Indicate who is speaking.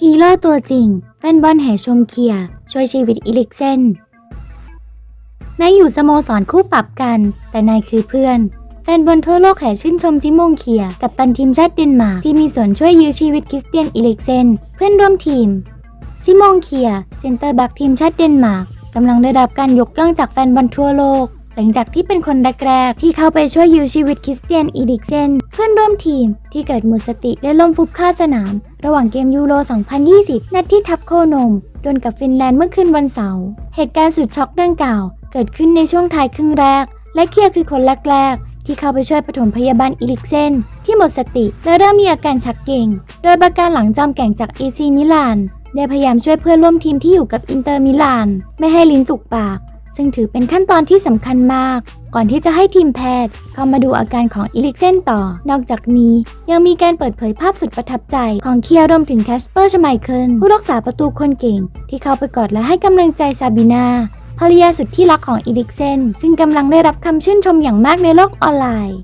Speaker 1: ฮีโร่ตัวจริงแฟนบอลแห่ชมเคียร์ช่วยชีวิตอิลิกเซนนายอยู่สโมสรคู่ปรับกัน แต่นายคือเพื่อน แฟนบอลทั่วโลกแห่ชื่นชมซิโมงเคียร์กับตันทีมชาติเดนมาร์กที่มีส่วนช่วยยื้อชีวิตคริสเตียนอิลิกเซนเพื่อนร่วมทีมซิโมงเคียร์เซนเตอร์แบ็กทีมชาติเดนมาร์กกำลังได้รับการยกย่องจากแฟนบอลทั่วโลก หลังจากที่เป็นคนแรกๆที่เข้าไปช่วยยื้อชีวิตคริสเตียนอีดิกเซนเพื่อนร่วมทีมที่เกิดหมดสติและล้มฟุบคาสนาม ระหว่างเกมยูโร 2020 นัดที่ทับโคนมดวลกับฟินแลนด์เมื่อคืนวันเสาร์เหตุการณ์สุดช็อกดังกล่าว เกิดขึ้นในช่วงท้ายครึ่งแรก และเคียร์คือคนแรกๆที่เข้าไปช่วยปฐมพยาบาลอีลิกเซนที่หมดสติและเริ่มมีอาการชักเกร็งโดยประการหลังจอมแก่งจากเอซีมิลานได้พยายามช่วยเพื่อนร่วมทีมที่อยู่กับอินเตอร์มิลาน ไม่ให้ลิ้นจุกปาก ซึ่งถือเป็นขั้นตอนที่สำคัญมาก ก่อนที่จะให้ทีมแพทย์ เข้ามาดูอาการของอีลิกเซนต่อ นอกจากนี้ยังมีการเปิดเผยภาพสุดประทับใจของเคียร์รวมถึงแคสเปอร์ชไมเคิลผู้รักษาประตูคนเก่ง ที่เข้าไปกอดและให้กำลังใจซาบินาภรรยาสุดที่รักของอีลิกเซนซึ่งกำลังได้รับคำชื่นชมอย่างมากในโลกออนไลน์